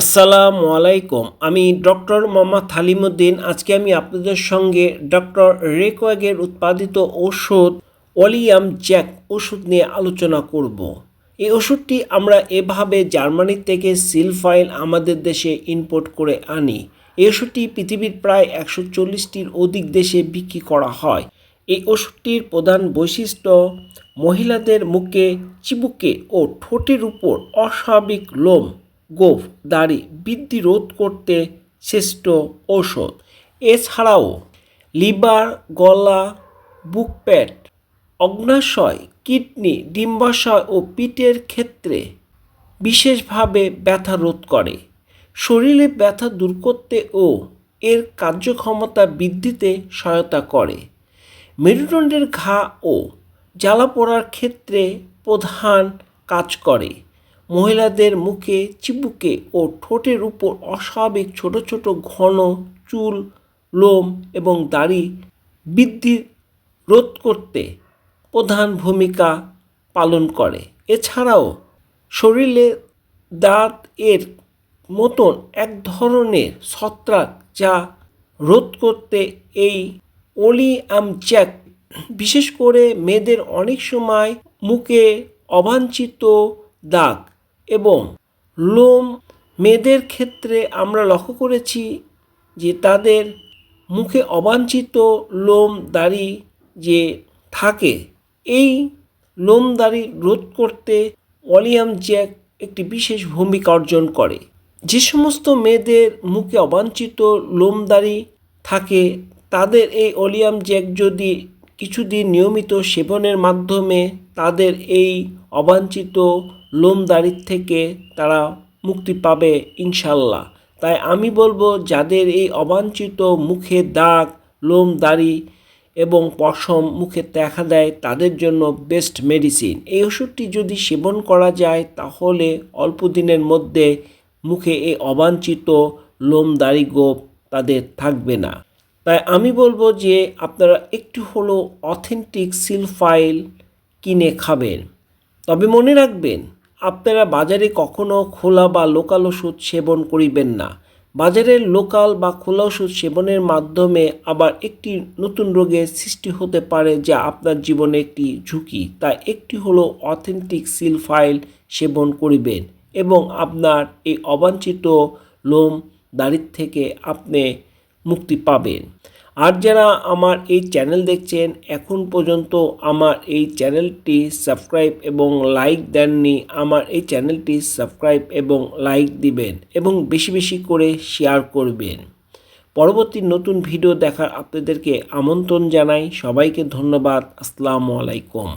আসসালামু আলাইকুম। আমি ডক্টর মোহাম্মদ হালিমুদ্দিন। আজকে আমি আপনাদের সঙ্গে ডক্টর রেকোয়াগের উৎপাদিত ওষুধ ওলিয়াম জ্যাক ওষুধ নিয়ে আলোচনা করব। এই ওষুধটি আমরা এভাবে জার্মানি থেকে সিল ফাইল আমাদের দেশে ইম্পোর্ট করে আনি। এই ওষুধটি পৃথিবীর প্রায় একশো চল্লিশটির অধিক দেশে বিক্রি করা হয়। এই ওষুধটির প্রধান বৈশিষ্ট্য, মহিলাদের মুখে, চিবুকে ও ঠোঁটের উপর অস্বাভাবিক লোম গোফ, দাড়ি বৃদ্ধি রোধ করতে শ্রেষ্ঠ ঔষধ। এছাড়াও লিভার, গলা, বুক প্যাট, অগ্নাশয়, কিডনি, ডিম্বাশয় ও পিঠের ক্ষেত্রে বিশেষভাবে ব্যথা রোধ করে। শরীরে ব্যথা দূর করতে ও এর কার্যক্ষমতা বৃদ্ধিতে সহায়তা করে। মেরুদণ্ডের ঘা ও জ্বালা পোড়ার ক্ষেত্রে প্রধান কাজ করে। মহিলাদের মুখে চিবুকে ও ঠোঁটের উপর অস্বাভাবিক ছোট ছোট ঘন চুল, লোম এবং দাড়ি বৃদ্ধি রোধ করতে প্রধান ভূমিকা পালন করে। এছাড়াও শরীরে দাঁত এর মতন এক ধরনের ছত্রাক যা রোধ করতে এই ওলিয়ামজ্যাক বিশেষ করে মেয়েদের অনেক সময় মুখে অবাঞ্ছিত দাগ এবং লোম মেয়েদের ক্ষেত্রে আমরা লক্ষ্য করেছি যে তাদের মুখে অবাঞ্ছিত লোম দাড়ি যে থাকে, এই লোম দাড়ি রোধ করতে ওলিয়াম জ্যাক একটি বিশেষ ভূমিকা অর্জন করে। যে সমস্ত মেয়েদের মুখে অবাঞ্ছিত লোম দাড়ি থাকে, তাদের এই ওলিয়াম জ্যাক যদি কিছুদিন নিয়মিত সেবনের মাধ্যমে তাদের এই অবাঞ্ছিত লোম দাড়ির থেকে তারা মুক্তি পাবে ইনশাল্লাহ। তাই আমি বলব, যাদের এই অবাঞ্ছিত মুখে দাগ লোম দাড়ি এবং পশম মুখে দেখা দেয়, তাদের জন্য বেস্ট মেডিসিন। এই ওষুধটি যদি সেবন করা যায়, তাহলে অল্প দিনের মধ্যে মুখে এই অবাঞ্ছিত লোম দাড়ি গোপ তাদের থাকবে না। তাই আমি বলব যে, আপনারা একটু হলো অথেন্টিক সিল ফাইল কিনে খাবেন। তবে মনে রাখবেন আপনারা বাজারে কখনো খোলা বা লোকাল ওষুধ সেবন করিবেন না। বাজারের লোকাল বা খোলা ওষুধ সেবনের মাধ্যমে আবার একটি নতুন রোগের সৃষ্টি হতে পারে যা আপনার জীবনে একটি ঝুঁকি। তাই একটি হলো অথেন্টিক সিল ফাইল সেবন করিবেন এবং আপনার এই অবাঞ্ছিত লোম দাড়ির থেকে আপনি মুক্তি পাবেন। আর যারা আমার এই চ্যানেল দেখছেন, এখন পর্যন্ত আমার এই চ্যানেলটি সাবস্ক্রাইব এবং লাইক দেননি, আমার এই চ্যানেলটি সাবস্ক্রাইব এবং লাইক দিবেন এবং বেশি বেশি করে শেয়ার করবেন। পরবর্তী নতুন ভিডিও দেখার আপনাদেরকে আমন্ত্রণ জানাই। সবাইকে ধন্যবাদ। আসসালামু আলাইকুম।